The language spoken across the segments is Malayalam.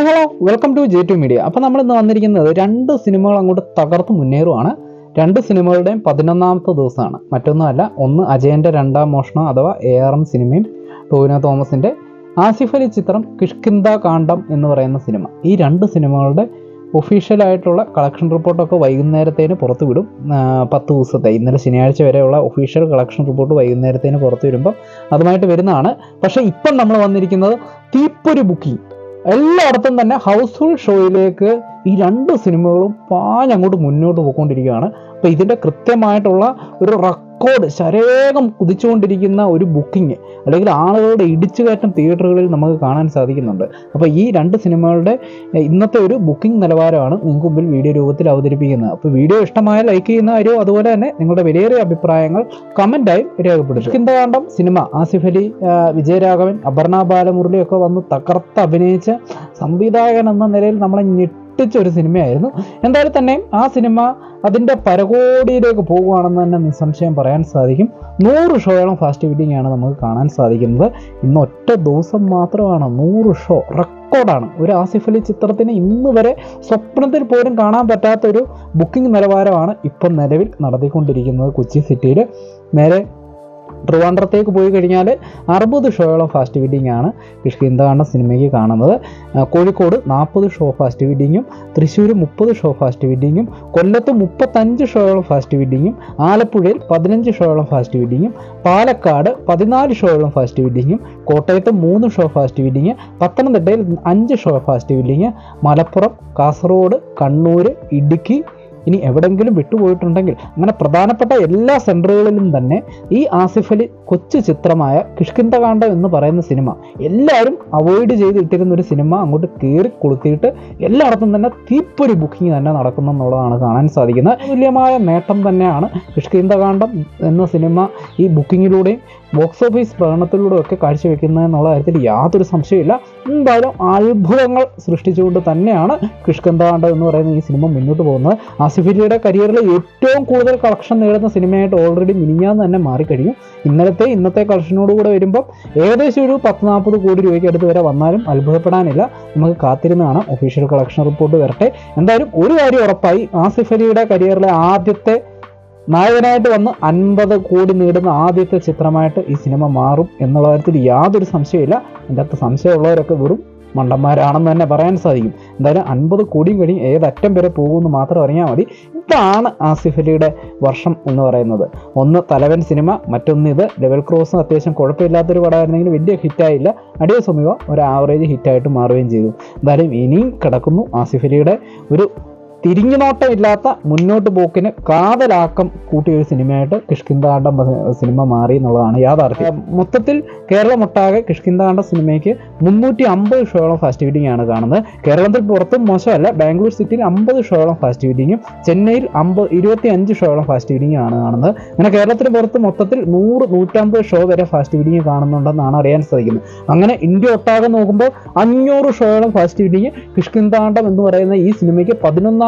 Hi hello welcome to J two media അപ്പോൾ നമ്മൾ ഇന്ന് വന്നിരിക്കുന്നത് രണ്ട് സിനിമകൾ അങ്ങോട്ട് തകർത്ത് മുന്നേറുവാണ്. രണ്ട് സിനിമകളുടെയും പതിനൊന്നാമത്തെ ദിവസമാണ്. മറ്റൊന്നുമല്ല ഒന്ന് അജയന്റെ രണ്ടാം മോഷണം അഥവാ എ ആർ എം സിനിമയും ടോവിനോ തോമസിന്റെ ആസിഫ് അലി ചിത്രം കിഷ്കിന്ദ കാണ്ഡം എന്ന് പറയുന്ന സിനിമ. ഈ രണ്ട് സിനിമകളുടെ ഒഫീഷ്യലായിട്ടുള്ള കളക്ഷൻ റിപ്പോർട്ടൊക്കെ വൈകുന്നേരത്തേന് പുറത്തു വിടും പത്ത് ദിവസത്തെ. ഇന്നലെ ശനിയാഴ്ച വരെയുള്ള ഒഫീഷ്യൽ കളക്ഷൻ റിപ്പോർട്ട് വൈകുന്നേരത്തേന് പുറത്തു വരുമ്പം അതുമായിട്ട് വരുന്നതാണ്. പക്ഷേ ഇപ്പം നമ്മൾ വന്നിരിക്കുന്നത് തീപ്പൊരു ബുക്കിംഗ്. എല്ലായിടത്തും തന്നെ ഹൗസ്ഫുൾ ഷോയിലേക്ക് ഈ രണ്ട് സിനിമകളും പാഞ്ഞങ്ങോട്ട് മുന്നോട്ട് പോയിക്കൊണ്ടിരിക്കുകയാണ്. അപ്പോൾ ഇതിന്റെ കൃത്യമായിട്ടുള്ള ഒരു റെക്കോർഡ് ശരവേഗം കുതിച്ചുകൊണ്ടിരിക്കുന്ന ഒരു ബുക്കിംഗ് അല്ലെങ്കിൽ ആളുകളുടെ ഇടിച്ചുകയറ്റം തിയേറ്ററുകളിൽ നമുക്ക് കാണാൻ സാധിക്കുന്നുണ്ട്. അപ്പോൾ ഈ രണ്ട് സിനിമകളുടെ ഇന്നത്തെ ഒരു ബുക്കിംഗ് നിലവാരമാണ് നിങ്ങൾക്ക് മുമ്പിൽ വീഡിയോ രൂപത്തിൽ അവതരിപ്പിക്കുന്നത്. അപ്പോൾ വീഡിയോ ഇഷ്ടമായ ലൈക്ക് ചെയ്യുന്ന കാര്യവും അതുപോലെ തന്നെ നിങ്ങളുടെ വിലയേറിയ അഭിപ്രായങ്ങൾ കമന്റായും രേഖപ്പെടുത്തും ചിന്തകാണ്ഡം സിനിമ ആസിഫ് അലി വിജയരാഘവൻ അപർണ ബാലമുരളിയൊക്കെ വന്ന് തകർത്ത് അഭിനയിച്ച സംവിധായകൻ എന്ന നിലയിൽ നമ്മളെ ഞെട്ടിച്ച ഒരു സിനിമയായിരുന്നു. എന്തായാലും തന്നെ ആ സിനിമ അതിന്റെ പരകോടിയിലേക്ക് പോകുകയാണെന്ന് തന്നെ നിസ്സംശയം പറയാൻ സാധിക്കും. നൂറ് ഷോയോളം ഫാസ്റ്റ് ഫീഡിംഗ് ആണ് നമുക്ക് കാണാൻ സാധിക്കുന്നത്. ഇന്ന് ഒറ്റ ദിവസം മാത്രമാണ് നൂറ് ഷോ റെക്കോർഡാണ്. ഒരു ആസിഫ് അലി ചിത്രത്തിന് ഇന്ന് വരെ സ്വപ്നത്തിൽ പോലും കാണാൻ പറ്റാത്തൊരു ബുക്കിംഗ് നിലവാരമാണ് ഇപ്പം നിലവിൽ നടത്തിക്കൊണ്ടിരിക്കുന്നത് കൊച്ചി സിറ്റിയിൽ നേരെ ട്രിവാൻഡ്രത്തേക്ക് പോയി കഴിഞ്ഞാൽ അറുപത് ഷോയോളം ഫാസ്റ്റ് ഫീഡിംഗ് ആണ്. കിഷ്കിന്ദാണ്ട സിനിമയ്ക്ക് കാണുന്നത്? കോഴിക്കോട് നാൽപ്പത് ഷോ ഫാസ്റ്റ് ഫീഡിങ്ങും തൃശ്ശൂർ മുപ്പത് ഷോ ഫാസ്റ്റ് ഫീഡിങ്ങും കൊല്ലത്ത് മുപ്പത്തഞ്ച് ഷോയോളം ഫാസ്റ്റ് ഫീഡിങ്ങും ആലപ്പുഴയിൽ പതിനഞ്ച് ഷോയോളം ഫാസ്റ്റ് ഫീഡിങ്ങും പാലക്കാട് പതിനാല് ഷോയോളം ഫാസ്റ്റ് ഫീഡിങ്ങും കോട്ടയത്ത് മൂന്ന് ഷോ ഫാസ്റ്റ് ഫീഡിങ് പത്തനംതിട്ടയിൽ അഞ്ച് show fast feeding Malappuram Kasaragod Kannur Idukki ഇനി എവിടെങ്കിലും വിട്ടുപോയിട്ടുണ്ടെങ്കിൽ അങ്ങനെ പ്രധാനപ്പെട്ട എല്ലാ സെന്ററുകളിലും തന്നെ ഈ ആസിഫ് അലി കൊച്ചു ചിത്രമായ കിഷ്കിന്തകാണ്ഡം എന്ന് പറയുന്ന സിനിമ എല്ലാവരും അവോയ്ഡ് ചെയ്തിട്ടിരുന്ന ഒരു സിനിമ അങ്ങോട്ട് കയറി കൊളുത്തിയിട്ട് എല്ലായിടത്തും തന്നെ തീപ്പൊരി ബുക്കിംഗ് തന്നെ നടക്കുന്നു എന്നുള്ളതാണ് കാണാൻ സാധിക്കുന്നത്. തുല്യമായ നേട്ടം തന്നെയാണ് കിഷ്കിന്തകാണ്ഡം എന്ന സിനിമ ഈ ബുക്കിങ്ങിലൂടെയും ബോക്സ് ഓഫീസ് പ്രകടനത്തിലൂടെയും ഒക്കെ കാഴ്ചവെക്കുന്നത് എന്നുള്ള കാര്യത്തിൽ യാതൊരു സംശയമില്ല എന്തായാലും അത്ഭുതങ്ങൾ സൃഷ്ടിച്ചുകൊണ്ട് തന്നെയാണ് കിഷ്കന്താണ്ട എന്ന് പറയുന്ന ഈ സിനിമ മുന്നോട്ട് പോകുന്നത്. ആസിഫ് അലിയുടെ കരിയറിലെ ഏറ്റവും കൂടുതൽ കളക്ഷൻ നേടുന്ന സിനിമയായിട്ട് ഓൾറെഡി മിനിഞ്ഞാന്ന് തന്നെ മാറിക്കഴിഞ്ഞു. ഇന്നലത്തെ ഇന്നത്തെ കളക്ഷനോട് കൂടെ വരുമ്പോൾ ഏകദേശം ഒരു പത്ത് നാൽപ്പത് കോടി രൂപയ്ക്ക് അടുത്ത് വരെ വന്നാലും അത്ഭുതപ്പെടാനില്ല. നമുക്ക് കാത്തിരുന്ന് കാണാം ഒഫീഷ്യൽ കളക്ഷൻ റിപ്പോർട്ട് വരട്ടെ. എന്തായാലും ഒരു കാര്യം ഉറപ്പായി ആസിഫ് അലിയുടെ കരിയറിലെ ആദ്യത്തെ നായകനായിട്ട് വന്ന് അൻപത് കോടി നേടുന്ന ആദ്യത്തെ ചിത്രമായിട്ട് ഈ സിനിമ മാറും എന്നുള്ള കാര്യത്തിൽ യാതൊരു സംശയമില്ല എന്റെ അകത്ത് സംശയമുള്ളവരൊക്കെ വെറും മണ്ടന്മാരാണെന്ന് തന്നെ പറയാൻ സാധിക്കും. എന്തായാലും അൻപത് കോടിയും കഴിഞ്ഞ് ഏതറ്റം വരെ പോകുമെന്ന് മാത്രം അറിഞ്ഞാൽ മതി. ഇതാണ് ആസിഫ് അലിയുടെ വർഷം എന്ന് പറയുന്നത്. ഒന്ന് തലവൻ സിനിമ മറ്റൊന്ന് ഇത് ലെവൽ ക്രോസ് അത്യാവശ്യം കുഴപ്പമില്ലാത്തൊരു പടമായിരുന്നെങ്കിൽ വലിയ ഹിറ്റായില്ല. അടിയ സമീപം ഒരു ആവറേജ് ഹിറ്റായിട്ട് മാറുകയും ചെയ്തു. എന്തായാലും ഇനിയും കിടക്കുന്നു ആസിഫ് അലിയുടെ ഒരു തിരിഞ്ഞുനോട്ടമില്ലാത്ത മുന്നോട്ട് പോക്കിന് കാതലാക്കം കൂട്ടിയ ഒരു സിനിമയായിട്ട് കിഷ്കിന്താണ്ടം സിനിമ മാറി എന്നുള്ളതാണ് യാഥാർത്ഥ്യം. മൊത്തത്തിൽ കേരളമൊട്ടാകെ കിഷ്കിന്താണ്ടം സിനിമയ്ക്ക് മുന്നൂറ്റി അമ്പത് ഷോളം ഫാസ്റ്റ് ഫീഡിംഗ് ആണ് കാണുന്നത്. കേരളത്തിൽ പുറത്തും മോശമല്ല ബാംഗ്ലൂർ സിറ്റിയിൽ അമ്പത് ഷോളം ഫാസ്റ്റ് ഫീഡിങ്ങും ചെന്നൈയിൽ അമ്പത് ഇരുപത്തി അഞ്ച് ഷോളം ഫാസ്റ്റ് ഫീഡിംഗ് ആണ് കാണുന്നത്. അങ്ങനെ കേരളത്തിന് പുറത്ത് മൊത്തത്തിൽ നൂറ് നൂറ്റമ്പത് ഷോ വരെ ഫാസ്റ്റ് ഫീഡിങ് കാണുന്നുണ്ടെന്നാണ് അറിയാൻ സാധിക്കുന്നത്. അങ്ങനെ ഇന്ത്യ ഒട്ടാകെ നോക്കുമ്പോൾ അഞ്ഞൂറ് ഷോളം ഫാസ്റ്റ് ഫീഡിങ് കിഷ്കിന്താണ്ടം എന്ന് പറയുന്ന ഈ സിനിമയ്ക്ക്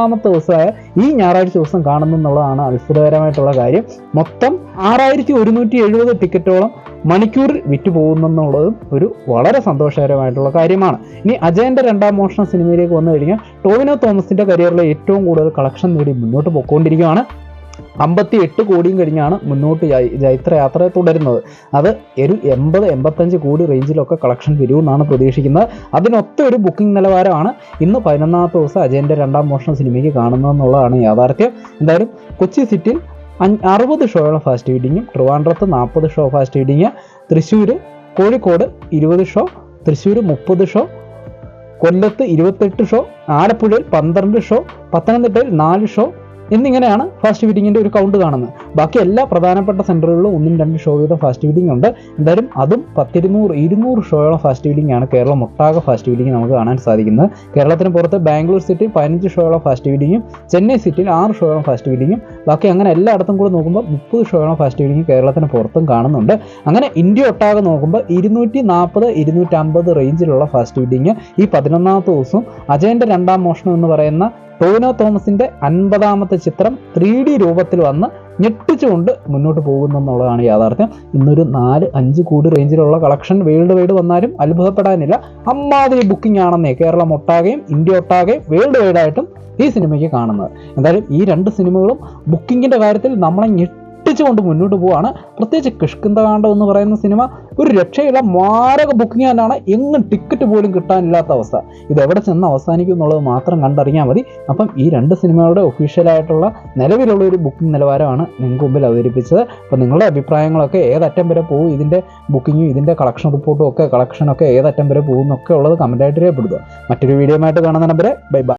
പതിനൊന്നാമത്തെ ദിവസമായ ഈ ഞായറാഴ്ച ദിവസം കാണുന്നു എന്നുള്ളതാണ് അത്ഭുതകരമായിട്ടുള്ള കാര്യം. മൊത്തം ആറായിരത്തി ഒരുന്നൂറ്റി എഴുപത് ടിക്കറ്റോളം മണിക്കൂറിൽ വിറ്റ് പോകുന്നെന്നുള്ളതും ഒരു വളരെ സന്തോഷകരമായിട്ടുള്ള കാര്യമാണ്. ഇനി അജയന്റെ രണ്ടാം മോഷണ സിനിമയിലേക്ക് വന്നു കഴിഞ്ഞാൽ ടോവിനോ തോമസിന്റെ കരിയറിലെ ഏറ്റവും കൂടുതൽ കളക്ഷൻ നേടി മുന്നോട്ട് പോയിക്കൊണ്ടിരിക്കുകയാണ്. അമ്പത്തി എട്ട് കോടിയും കഴിഞ്ഞാണ് മുന്നോട്ട് ജൈത്ര ജൈത്രയാത്ര തുടരുന്നത്. അത് ഒരു എൺപത് എൺപത്തഞ്ച് കോടി റേഞ്ചിലൊക്കെ കളക്ഷൻ വരുമെന്നാണ് പ്രതീക്ഷിക്കുന്നത്. അതിനൊത്ത ഒരു ബുക്കിംഗ് നിലവാരമാണ് ഇന്ന് പതിനൊന്നാമത്തെ ദിവസം അജയന്റെ രണ്ടാം മോഷണ സിനിമയ്ക്ക് കാണുന്നതെന്നുള്ളതാണ് യാഥാർത്ഥ്യം. എന്തായാലും കൊച്ചി സിറ്റിയിൽ അറുപത് ഷോയുള്ള ഫാസ്റ്റ് റീഡിങ്ങും ട്രിവാൻഡ്രത്ത് നാൽപ്പത് show fast reading Thrissur Kozhikode ഇരുപത് ഷോ തൃശ്ശൂർ മുപ്പത് ഷോ കൊല്ലത്ത് ഇരുപത്തെട്ട് ഷോ ആലപ്പുഴയിൽ പന്ത്രണ്ട് ഷോ പത്തനംതിട്ടയിൽ നാല് ഷോ എന്നിങ്ങനെയാണ് ഫാസ്റ്റ് ഫീഡിങ്ങിന്റെ ഒരു കൗണ്ട് കാണുന്നത്. ബാക്കി എല്ലാ പ്രധാനപ്പെട്ട സെന്ററുകളിലും ഒന്നും രണ്ട് ഷോ വീതം ഫാസ്റ്റ് ഫിറ്റിംഗ് ഉണ്ട്. എന്തായാലും അതും പത്തിരുന്നൂറ് ഇരുന്നൂറ് ഷോയോളം ഫാസ്റ്റ് ഫിറ്റിംഗ് ആണ് കേരളം ഒട്ടാകെ ഫാസ്റ്റ് ഫിറ്റിംഗ് നമുക്ക് കാണാൻ സാധിക്കുന്നത്. കേരളത്തിന് പുറത്ത് ബാംഗ്ലൂർ സിറ്റി പതിനഞ്ച് ഷോയോളം ഫാസ്റ്റ് ഫീഡിങ്ങും ചെന്നൈ സിറ്റിയിൽ ആറ് ഷോയോളം ഫാസ്റ്റ് ഫീഡിങ്ങും ബാക്കി അങ്ങനെ എല്ലായിടത്തും കൂടെ നോക്കുമ്പോൾ മുപ്പത് ഷോയോളം ഫാസ്റ്റ് ഫീഡിങ് കേരളത്തിന് പുറത്തും കാണുന്നുണ്ട്. അങ്ങനെ ഇന്ത്യ ഒട്ടാകെ നോക്കുമ്പോൾ ഇരുന്നൂറ്റി നാൽപ്പത് ഇരുന്നൂറ്റമ്പത് റേഞ്ചിലുള്ള ഫാസ്റ്റ് ഫീഡിങ് ഈ പതിനൊന്നാമത്തെ ദിവസവും അജയന്റെ രണ്ടാം മോഷണം എന്ന് പറയുന്ന ടോവിനോ തോമസിന്റെ അൻപതാമത്തെ ചിത്രം ത്രീ ഡി രൂപത്തിൽ വന്ന് ഞെട്ടിച്ചുകൊണ്ട് മുന്നോട്ട് പോകുന്നു എന്നുള്ളതാണ് യാഥാർത്ഥ്യം. ഇന്നൊരു നാല് അഞ്ച് കോടി റേഞ്ചിലുള്ള കളക്ഷൻ വേൾഡ് വൈഡ് വന്നാലും അത്ഭുതപ്പെടാനില്ല. അമ്മാതിരി ബുക്കിംഗ് ആണെന്നേ കേരളം ഒട്ടാകെയും ഇന്ത്യ ഒട്ടാകെയും വേൾഡ് വൈഡായിട്ടും ഈ സിനിമയ്ക്ക് കാണുന്നത്. എന്തായാലും ഈ രണ്ട് സിനിമകളും ബുക്കിങ്ങിന്റെ കാര്യത്തിൽ നമ്മളെ ഞെട്ടിച്ചുകൊണ്ട് മുന്നോട്ട് പോവാണ്. പ്രത്യേകിച്ച് കിഷ്കിന്ദകാണ്ഡം എന്ന് പറയുന്ന സിനിമ ഒരു രക്ഷയില്ല മാരക ബുക്കിംഗ് തന്നെയാണ് എങ്ങും ടിക്കറ്റ് പോലും കിട്ടാനില്ലാത്ത അവസ്ഥ. ഇത് എവിടെ ചെന്ന് അവസാനിക്കും എന്നുള്ളത് മാത്രം കണ്ടറിഞ്ഞാൽ മതി. അപ്പം ഈ രണ്ട് സിനിമകളുടെ ഒഫീഷ്യലായിട്ടുള്ള നിലവിലുള്ള ഒരു ബുക്കിംഗ് നിലവാരമാണ് നിങ്ങൾക്ക് മുമ്പിൽ അവതരിപ്പിച്ചത്. അപ്പം നിങ്ങളുടെ അഭിപ്രായങ്ങളൊക്കെ ഏതറ്റം വരെ പോകും? ഇതിന്റെ ബുക്കിങ്ങും ഇതിന്റെ കളക്ഷൻ റിപ്പോർട്ടും ഒക്കെ കളക്ഷനൊക്കെ ഏതറ്റം വരെ പോകും എന്നൊക്കെ ഉള്ളത് കമന്റായിട്ട് രേഖപ്പെടുത്തുക. മറ്റൊരു വീഡിയോ ആയിട്ട് കാണുന്ന നമ്പരെ ബൈ ബൈ